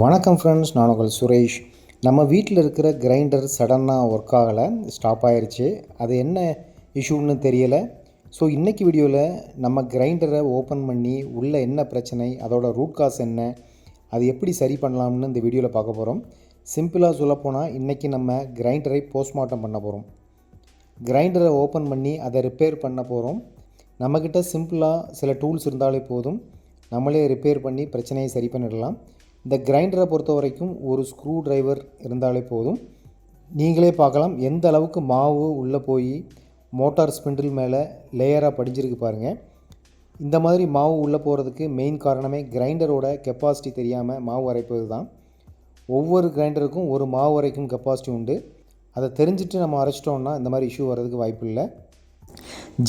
வணக்கம் ஃப்ரெண்ட்ஸ் நான் உங்கள் சுரேஷ். நம்ம வீட்டில் இருக்கிற கிரைண்டர் சடனாக ஒர்க் ஆகலை ஸ்டாப் ஆயிடுச்சு அது என்ன இஷ்யூன்னு தெரியலை. ஸோ இன்றைக்கி வீடியோவில் நம்ம கிரைண்டரை ஓப்பன் பண்ணி உள்ளே என்ன பிரச்சனை அதோட ரூட் காஸ் என்ன அது எப்படி சரி பண்ணலாம்னு இந்த வீடியோவில் பார்க்க போகிறோம் சிம்பிளாக சொல்லப்போனால் இன்றைக்கி நம்ம கிரைண்டரை போஸ்ட்மார்ட்டம் பண்ண போகிறோம் கிரைண்டரை ஓப்பன் பண்ணி அதை ரிப்பேர் பண்ண போகிறோம் நம்மக்கிட்ட சிம்பிளாக சில டூல்ஸ் இருந்தாலே போதும். நம்மளே ரிப்பேர் பண்ணி பிரச்சனையை சரி பண்ணிடலாம். இந்த கிரைண்டரை பொறுத்த வரைக்கும் ஒரு ஸ்க்ரூ டிரைவர் இருந்தாலே போதும். நீங்களே பார்க்கலாம் எந்த அளவுக்கு மாவு உள்ளே போய் மோட்டார் ஸ்பிண்டில் மேலே லேயராக படிஞ்சிருக்கு பாருங்கள் இந்த மாதிரி மாவு உள்ளே போகிறதுக்கு மெயின் காரணமே கிரைண்டரோட கெப்பாசிட்டி தெரியாமல் மாவு அரைப்பது தான். ஒவ்வொரு கிரைண்டருக்கும் ஒரு மாவு அரைக்கும் கெப்பாசிட்டி உண்டு. அதை தெரிஞ்சுட்டு நம்ம அரைச்சிட்டோம்னா இந்த மாதிரி இஷ்யூ வர்றதுக்கு வாய்ப்பு இல்லை.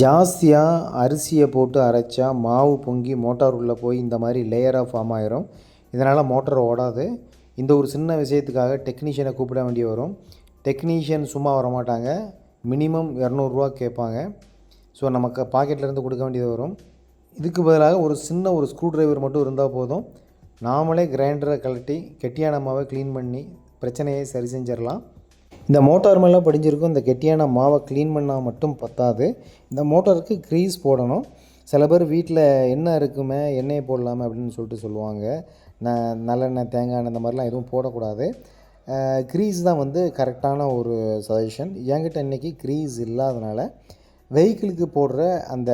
ஜாஸ்தியாக அரிசியை போட்டு அரைச்சா மாவு பொங்கி மோட்டார் உள்ளே போய் இந்த மாதிரி லேயராக ஃபார்ம் ஆயிரும். இதனால் மோட்டர் ஓடாது. இந்த ஒரு சின்ன விஷயத்துக்காக டெக்னீஷியனை கூப்பிட வேண்டிய வரும். டெக்னீஷியன் சும்மா வர மாட்டாங்க மினிமம் இரநூறுவா கேட்பாங்க. ஸோ நமக்கு பாக்கெட்லேருந்து கொடுக்க வேண்டியது வரும். இதுக்கு பதிலாக ஒரு சின்ன ஒரு ஸ்க்ரூ டிரைவர் மட்டும் இருந்தால் போதும். நாமளே கிரைண்டரை கழட்டி கெட்டியான மாவை க்ளீன் பண்ணி பிரச்சனையை சரி செஞ்சிடலாம். இந்த மோட்டார் மேலாம் படிஞ்சிருக்கும். இந்த கெட்டியான மாவை க்ளீன் பண்ணால் மட்டும் பத்தாது. இந்த மோட்டாருக்கு க்ரீஸ் போடணும். சில பேர் வீட்டில் எண்ணெய் இருக்குமே எண்ணெயை போடலாமே அப்படின்னு சொல்லிட்டு சொல்லுவாங்க. ந நல்லெண்ணெய் தேங்காய் எண்ணெய் இந்த மாதிரிலாம் எதுவும் போடக்கூடாது. க்ரீஸ் தான் வந்து கரெக்டான ஒரு சஜஷன் என்கிட்ட இன்றைக்கி க்ரீஸ் இல்லாதனால வெஹிக்கிளுக்கு போடுற அந்த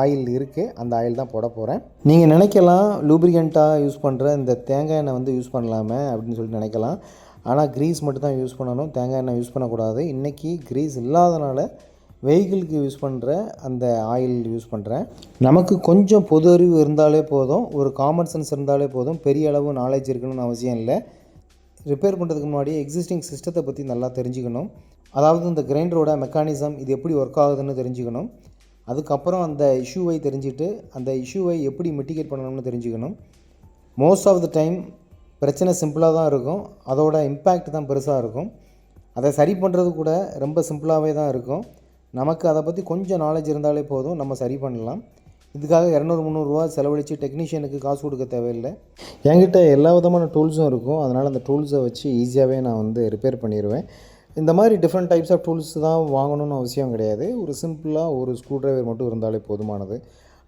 ஆயில் இருக்குது அந்த ஆயில் தான் போட போகிறேன் நீங்கள் நினைக்கலாம் லூப்ரிகண்ட்டாக யூஸ் பண்ணுற இந்த தேங்காய் எண்ணெய் வந்து யூஸ் பண்ணலாமே அப்படின்னு சொல்லிட்டு நினைக்கலாம். ஆனால் க்ரீஸ் மட்டும் தான் யூஸ் பண்ணணும். தேங்காய் எண்ணெய் யூஸ் பண்ணக்கூடாது. இன்றைக்கி க்ரீஸ் இல்லாதனால வெஹிக்கிளுக்கு யூஸ் பண்ணுற அந்த ஆயில் யூஸ் பண்ணுறேன் நமக்கு கொஞ்சம் பொது அறிவு இருந்தாலே போதும். ஒரு காமன் சென்ஸ் இருந்தாலே போதும். பெரிய அளவு நாலேஜ் இருக்கணும்னு அவசியம் இல்லை. ரிப்பேர் பண்ணுறதுக்கு முன்னாடி எக்ஸிஸ்டிங் சிஸ்டத்தை பற்றி நல்லா தெரிஞ்சுக்கணும். அதாவது இந்த கிரைண்டரோட மெக்கானிசம் இது எப்படி ஒர்க் ஆகுதுன்னு தெரிஞ்சுக்கணும். அதுக்கப்புறம் அந்த இஷ்யூவை தெரிஞ்சுட்டு அந்த இஷ்யூவை எப்படி மிட்டிகேட் பண்ணணும்னு தெரிஞ்சுக்கணும். மோஸ்ட் ஆஃப் த டைம் பிரச்சனை சிம்பிளாக தான் இருக்கும். அதோட இம்பேக்ட் தான் பெருசாக இருக்கும். அதை சரி பண்ணுறது கூட ரொம்ப சிம்பிளாகவே தான் இருக்கும். நமக்கு அதை பற்றி கொஞ்சம் நாலேஜ் இருந்தாலே போதும். நம்ம சரி பண்ணலாம். இதுக்காக இரநூறு முந்நூறுரூவா செலவழித்து டெக்னீஷியனுக்கு காசு கொடுக்க தேவையில்லை. என்கிட்ட எல்லா விதமான டூல்ஸும் இருக்கும். அதனால் அந்த டூல்ஸை வச்சு ஈஸியாகவே நான் வந்து ரிப்பேர் பண்ணிடுவேன் இந்த மாதிரி டிஃப்ரெண்ட் டைப்ஸ் ஆஃப் டூல்ஸ் தான் வாங்கணும்னு அவசியம் கிடையாது. ஒரு சிம்பிளாக ஒரு ஸ்க்ரூ டிரைவர் மட்டும் இருந்தாலே போதுமானது.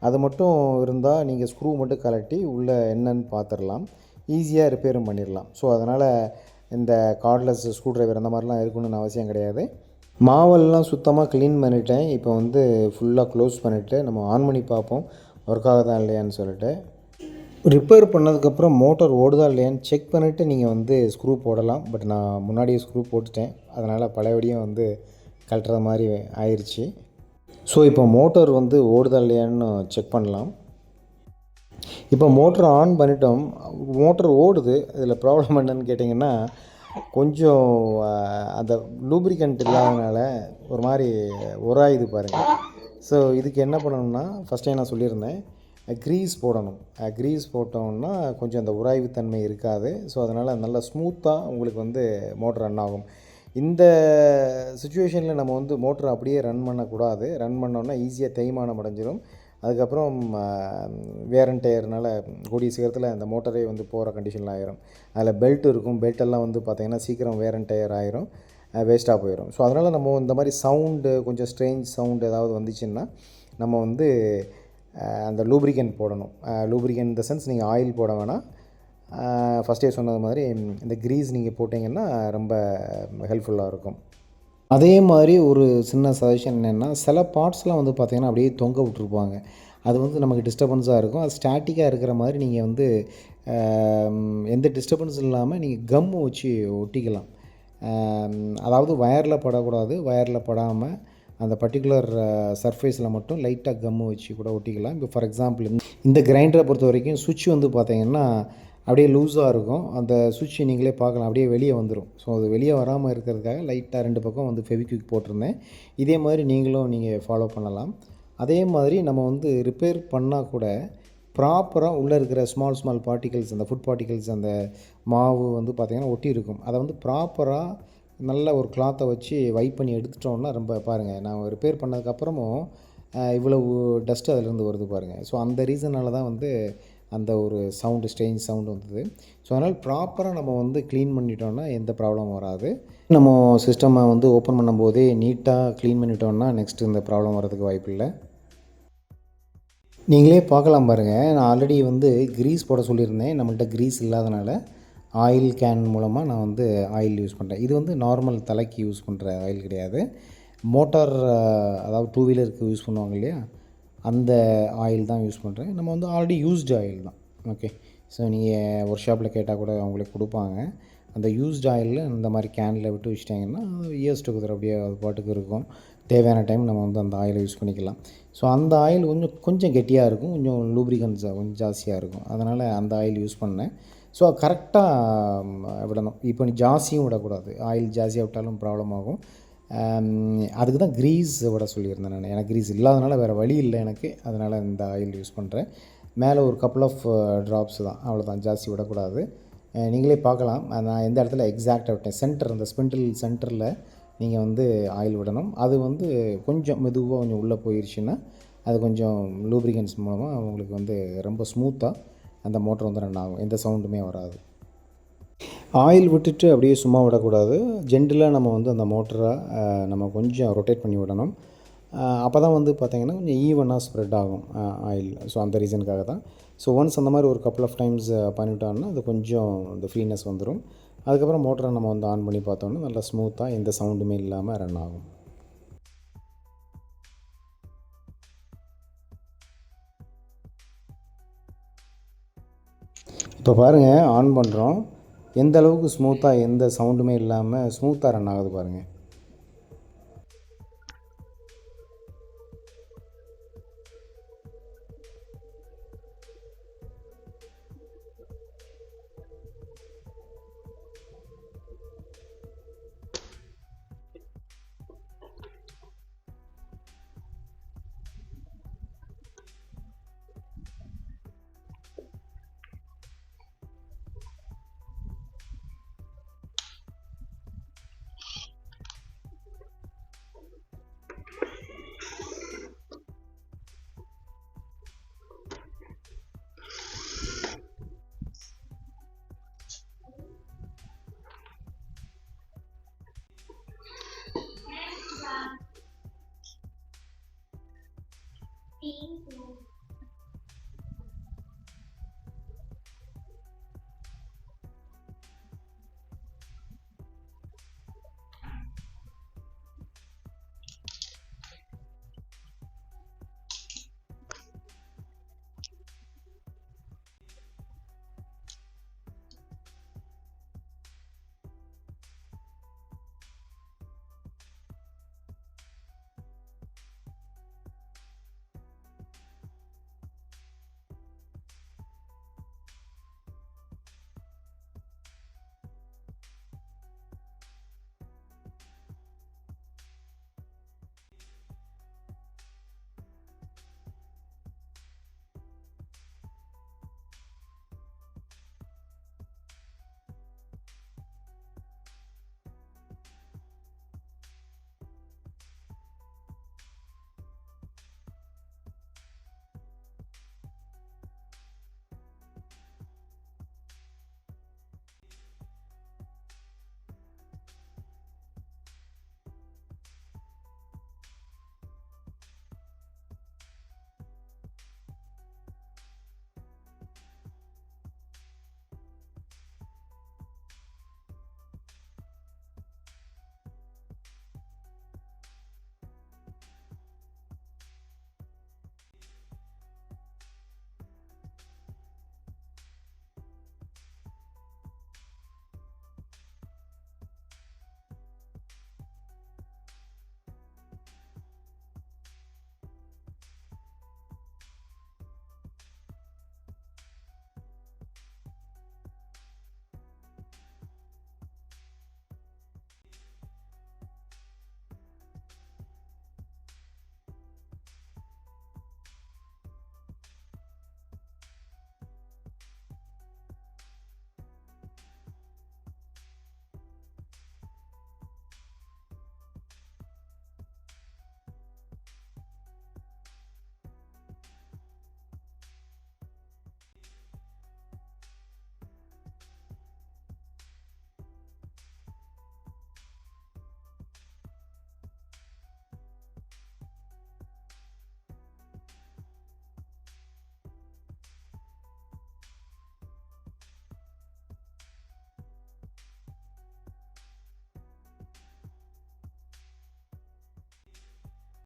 அது மட்டும் இருந்தால் நீங்கள் ஸ்க்ரூ மட்டும் கலட்டி உள்ளே என்னன்னு பார்த்துடலாம் ஈஸியாக ரிப்பேரும் பண்ணிடலாம் ஸோ அதனால் இந்த கார்ட்லெஸ் ஸ்க்ரூ டிரைவர் அந்த மாதிரிலாம் இருக்கணும்னு அவசியம் கிடையாது. மாவெல்லாம் சுத்தமாக க்ளீன் பண்ணிட்டேன். இப்போ வந்து ஃபுல்லாக க்ளோஸ் பண்ணிவிட்டு நம்ம ஆன் பண்ணி பார்ப்போம். ஒர்க் ஆகுதா இல்லையான்னு சொல்லிட்டு. ரிப்பேர் பண்ணதுக்கப்புறம் மோட்டார் ஓடுதா இல்லையான்னு செக் பண்ணிவிட்டு நீங்கள் வந்து ஸ்க்ரூ போடலாம். பட் நான் முன்னாடியே ஸ்க்ரூ போட்டுட்டேன். அதனால் பழையபடியும் வந்து கழட்டுற மாதிரி ஆயிடுச்சு ஸோ இப்போ மோட்டார் வந்து ஓடுதா இல்லையான்னு செக் பண்ணலாம். இப்போ மோட்டர் ஆன் பண்ணிட்டோம். மோட்டர் ஓடுது. இதில் ப்ராப்ளம் என்னன்னு கேட்டிங்கன்னா கொஞ்சம் அந்த லூப்ரிகண்ட் இல்லாதனால ஒரு மாதிரி உராயுது பாருங்கள் ஸோ இதுக்கு என்ன பண்ணணும்னா ஃபஸ்ட்டே நான் சொல்லியிருந்தேன் க்ரீஸ் போடணும். க்ரீஸ் போட்டோம்னா கொஞ்சம் அந்த உராய்வு தன்மை இருக்காது. ஸோ அதனால் நல்லா ஸ்மூத்தாக உங்களுக்கு வந்து மோட்டர் ரன் ஆகும். இந்த சுச்சுவேஷனில் நம்ம வந்து மோட்டர் அப்படியே ரன் பண்ணக்கூடாது. ரன் பண்ணோன்னா ஈஸியாக தேய்மானம் அடைஞ்சிடும் அதுக்கப்புறம் வேரன் டயர்னால் கூடிய சீக்கிரத்தில் அந்த மோட்டரே வந்து போகிற கண்டிஷனில் ஆயிரும். அதில் பெல்ட் இருக்கும். பெல்ட்டெல்லாம் வந்து பார்த்திங்கன்னா சீக்கிரம் வேரன் டயர் ஆயிரும். வேஸ்ட்டாக போயிடும் ஸோ அதனால் நம்ம இந்த மாதிரி சவுண்டு கொஞ்சம் ஸ்ட்ரேஞ்ச் சவுண்டு ஏதாவது வந்துச்சுன்னா நம்ம வந்து அந்த லூப்ரிகன் போடணும். லூப்ரிகன் இந்த சென்ஸ் நீங்கள் ஆயில் போட வேணாம். ஃபஸ்ட்டே சொன்னது மாதிரி இந்த க்ரீஸ் நீங்கள் போட்டிங்கன்னா ரொம்ப ஹெல்ப்ஃபுல்லாக இருக்கும். அதே மாதிரி ஒரு சின்ன சஜஷன் என்னென்னா சில பார்ட்ஸ்லாம் வந்து பார்த்திங்கன்னா அப்படியே தொங்க விட்ருப்பாங்க அது வந்து நமக்கு டிஸ்டர்பன்ஸாக இருக்கும். அது ஸ்டாட்டிக்காக இருக்கிற மாதிரி நீங்கள் வந்து எந்த டிஸ்டர்பன்ஸ் இல்லாமல் நீங்கள் கம்மு வச்சு ஒட்டிக்கலாம். அதாவது வயரில் படக்கூடாது. வயரில் படாமல் அந்த பர்டிகுலர் சர்ஃபேஸில் மட்டும் லைட்டாக கம்மு வச்சு கூட ஒட்டிக்கலாம். இப்போ ஃபார் எக்ஸாம்பிள் இந்த கிரைண்டரை பொறுத்த வரைக்கும் சுவிட்ச் வந்து பார்த்திங்கன்னா அப்படியே லூஸாக இருக்கும். அந்த சுவிட்ச் நீங்களே பார்க்கலாம். அப்படியே வெளியே வந்துடும் ஸோ அது வெளியே வராமல் இருக்கிறதுக்காக லைட்டாக ரெண்டு பக்கம் வந்து ஃபெவிக்விக் போட்டிருந்தேன். இதே மாதிரி நீங்களும் நீங்கள் ஃபாலோ பண்ணலாம். அதே மாதிரி நம்ம வந்து ரிப்பேர் பண்ணால் கூட ப்ராப்பராக உள்ளே இருக்கிற ஸ்மால் ஸ்மால் பார்ட்டிகல்ஸ் அந்த ஃபுட் பார்ட்டிகல்ஸ் அந்த மாவு வந்து பார்த்திங்கன்னா ஒட்டி இருக்கும். அதை வந்து ப்ராப்பராக நல்ல ஒரு கிளாத்தை வச்சு வைப் பண்ணி எடுத்துட்டோம்னா ரொம்ப பாருங்கள் நான் ரிப்பேர் பண்ணதுக்கப்புறமும் இவ்வளவு டஸ்ட் அதிலேருந்து வருது பாருங்கள் ஸோ அந்த ரீசனால் தான் வந்து அந்த ஒரு சவுண்டு ஸ்டேஞ்ச் சவுண்டு வந்தது. ஸோ அதனால் ப்ராப்பராக நம்ம வந்து க்ளீன் பண்ணிட்டோம்னா எந்த ப்ராப்ளமும் வராது. நம்ம சிஸ்டம்மை வந்து ஓப்பன் பண்ணும்போதே நீட்டாக க்ளீன் பண்ணிட்டோம்னா நெக்ஸ்ட்டு இந்த ப்ராப்ளம் வரதுக்கு வாய்ப்பில்லை நீங்களே பார்க்கலாம் பாருங்கள் நான் ஆல்ரெடி வந்து க்ரீஸ் போட சொல்லியிருந்தேன். நம்மள்கிட்ட க்ரீஸ் இல்லாதனால ஆயில் கேன் மூலமாக நான் வந்து ஆயில் யூஸ் பண்ணுறேன் இது வந்து நார்மல் தலைக்கு யூஸ் பண்ணுற ஆயில் கிடையாது. மோட்டார் அதாவது டூ வீலருக்கு யூஸ் பண்ணுவாங்க இல்லையா? அந்த ஆயில் தான் யூஸ் பண்ணுறேன் நம்ம வந்து ஆல்ரெடி யூஸ்டு ஆயில் தான். ஓகே ஸோ நீங்கள் ஒர்க் ஷாப்பில் கேட்டால் கூட அவங்களுக்கு கொடுப்பாங்க. அந்த யூஸ்டு ஆயிலில் இந்த மாதிரி கேனில் விட்டு வச்சிட்டிங்கன்னா இயர்ஸ் டுகெதர் அப்படியே அது பாட்டுக்கு இருக்கும். தேவையான டைம் நம்ம வந்து அந்த ஆயிலை யூஸ் பண்ணிக்கலாம். ஸோ அந்த ஆயில் கொஞ்சம் கொஞ்சம் கெட்டியாக இருக்கும். கொஞ்சம் லூப்ரிகன்ஸ் கொஞ்சம் ஜாஸ்தியாக இருக்கும். அதனால் அந்த ஆயில் யூஸ் பண்ணேன். ஸோ கரெக்டாக விடணும். இப்போ நீ ஜாஸ்தியும் விடக்கூடாது. ஆயில் ஜாஸ்தியாக விட்டாலும் ப்ராப்ளம் ஆகும். அதுக்கு தான் க்ரீஸ் விட சொல்லியிருந்தேன் நான். எனக்கு க்ரீஸ் இல்லாதனால வேறு வழி இல்லை எனக்கு. அதனால் இந்த ஆயில் யூஸ் பண்ணுறேன் மேலே ஒரு கப்புள் ஆஃப் ட்ராப்ஸ் தான். அவ்வளோதான் ஜாஸ்தி விடக்கூடாது. நீங்களே பார்க்கலாம். நான் எந்த இடத்துல எக்ஸாக்டாக விட்டேன். சென்டர் அந்த ஸ்பிண்டில் சென்டரில் நீங்கள் வந்து ஆயில் விடணும். அது வந்து கொஞ்சம் மெதுவாக கொஞ்சம் உள்ளே போயிடுச்சுன்னா அது கொஞ்சம் லூப்ரிகன்ஸ் மூலமாக உங்களுக்கு வந்து ரொம்ப ஸ்மூத்தாக அந்த மோட்டர் வந்து ரன் ஆகும். எந்த சவுண்டுமே வராது. ஆயில் விட்டுட்டு அப்படியே சும்மா விடக்கூடாது. ஜென்டலாக நம்ம வந்து அந்த மோட்டரை நம்ம கொஞ்சம் ரொட்டேட் பண்ணி விடணும். அப்போ தான் வந்து பார்த்திங்கன்னா கொஞ்சம் ஈவனாக ஸ்ப்ரெட் ஆகும் ஆயில். ஸோ அந்த ரீசனுக்காக தான். ஸோ ஒன்ஸ் அந்த மாதிரி ஒரு கப்புள் ஆஃப் டைம்ஸ் பண்ணிவிட்டோம்னா அது கொஞ்சம் இந்த ஃப்ரீனஸ் வந்துடும் அதுக்கப்புறம் மோட்டரை நம்ம வந்து ஆன் பண்ணி பார்த்தோம்னா நல்லா ஸ்மூத்தாக எந்த சவுண்டுமே இல்லாமல் ரன் ஆகும். இப்போ பாருங்கள் ஆன் பண்ணுறோம் எந்த அளவுக்கு ஸ்மூத்தாக எந்த சவுண்டுமே இல்லாமல் ஸ்மூத்தாக ரன் ஆகுது பாருங்கள்